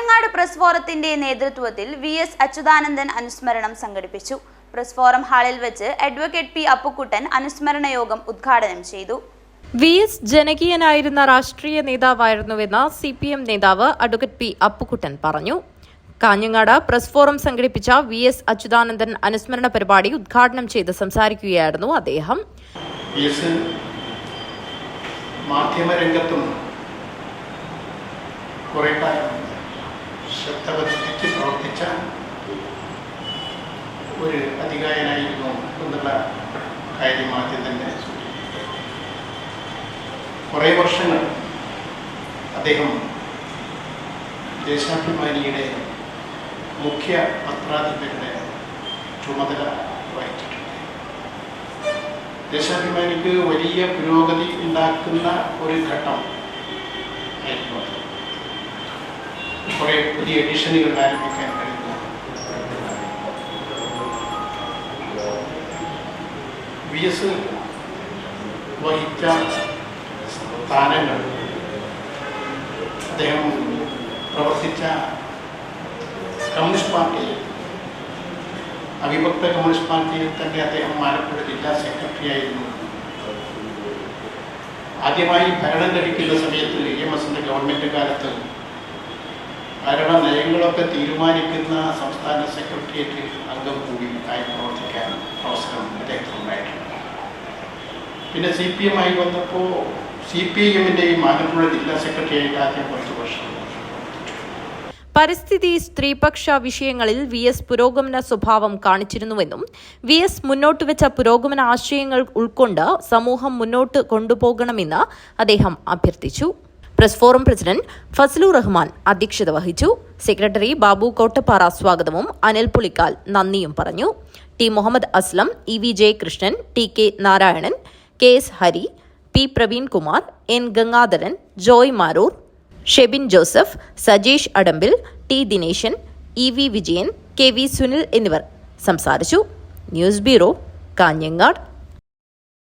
Kanhangad press ഫോറത്തിന്റെ നേതൃത്വത്തിൽ V S Achuthanandan അനുസ്മരണം സംഘടിപ്പിച്ചു. പ്രസ് ഫോറം ഹാളിൽ വെച്ച് അഡ്വക്കേറ്റ് പി അപ്പുക്കുട്ടൻ അനുസ്മരണ യോഗം ഉദ്ഘാടനം ചെയ്തു. വി എസ് ജനകീയനായിരുന്ന രാഷ്ട്രീയ നേതാവായിരുന്നുവെന്ന് സി പി എം നേതാവ് അഡ്വക്കേറ്റ് പി അപ്പുക്കുട്ടൻ പറഞ്ഞു. കാഞ്ഞങ്ങാട് പ്രസ് ഫോറം സംഘടിപ്പിച്ച വി എസ് അച്യുതാനന്ദൻ അനുസ്മരണ പരിപാടി ഉദ്ഘാടനം ചെയ്ത് സംസാരിക്കുകയായിരുന്നു അദ്ദേഹം. മാധ്യമരംഗത്തും കുറേ കാലം ശ്രദ്ധ പതിപ്പിച്ച് പ്രവർത്തിച്ച ഒരു അധികായനായിരുന്നു എന്നുള്ള കാര്യം ആദ്യം തന്നെ കുറേ വർഷങ്ങൾ അദ്ദേഹം ദേശാഭിമാനിയുടെ മുഖ്യ പത്രാധിപരുടെ ചുമതല വഹിച്ചിട്ടുണ്ട് ദേശാഭിമാനിക്ക് വലിയ പുരോഗതി ഉണ്ടാക്കുന്ന ഒരു ഘട്ടം ആയിരുന്നു. കുറേ പുതിയ എഡിഷനുകൾ ആരംഭിക്കാൻ കഴിഞ്ഞു വി എസ് വഹിച്ച സ്ഥാനങ്ങൾ. അദ്ദേഹം പ്രവർത്തിച്ച കമ്മ്യൂണിസ്റ്റ് പാർട്ടിയിൽ അവിഭക്ത കമ്മ്യൂണിസ്റ്റ് പാർട്ടിയിൽ തന്നെ അദ്ദേഹം ആലപ്പുഴ ജില്ലാ സെക്രട്ടറി ആയിരുന്നു. ആദ്യമായി ഭരണം ലഭിക്കുന്ന സമയത്ത് എം എസിന്റെ ഗവൺമെന്റ് കാലത്ത് ഭരണ നയങ്ങളൊക്കെ തീരുമാനിക്കുന്ന സംസ്ഥാന സെക്രട്ടേറിയറ്റ് അംഗം കൂടി ആയി പ്രവർത്തിക്കാൻ അവസരം അദ്ദേഹത്തിനുണ്ടായിട്ടുണ്ട് പിന്നെ സി പി എം ആയി വന്നപ്പോൾ സി പി ഐ എമ്മിന്റെയും ആലപ്പുഴ ജില്ലാ സെക്രട്ടറി ആയിട്ട് ആദ്യം കുറച്ച് വർഷം പരിസ്ഥിതി സ്ത്രീപക്ഷ വിഷയങ്ങളിൽ വി എസ് പുരോഗമന സ്വഭാവം കാണിച്ചിരുന്നുവെന്നും വി എസ് മുന്നോട്ട് വെച്ച പുരോഗമന ആശയങ്ങൾ ഉൾക്കൊണ്ട് സമൂഹം മുന്നോട്ട് കൊണ്ടുപോകണമെന്ന് അദ്ദേഹം അഭ്യർത്ഥിച്ചു. Press forum president Fasalu Rahman അധ്യക്ഷത വഹിച്ചു. സെക്രട്ടറി ബാബു കോട്ടപ്പാറ സ്വാഗതവും അനിൽ പുളിക്കാൽ നന്ദിയും പറഞ്ഞു. T Muhammad Aslam E V Jayakrishnan T K Narayanan K S Hari P Praveen Kumar N Gangadharan Joy Maroor Shebin Joseph Sajeesh Adampil T Dineshan E V Vijayan K V Sunil എന്നിവർ സംസാരിച്ചു. News bureau Kanhangad.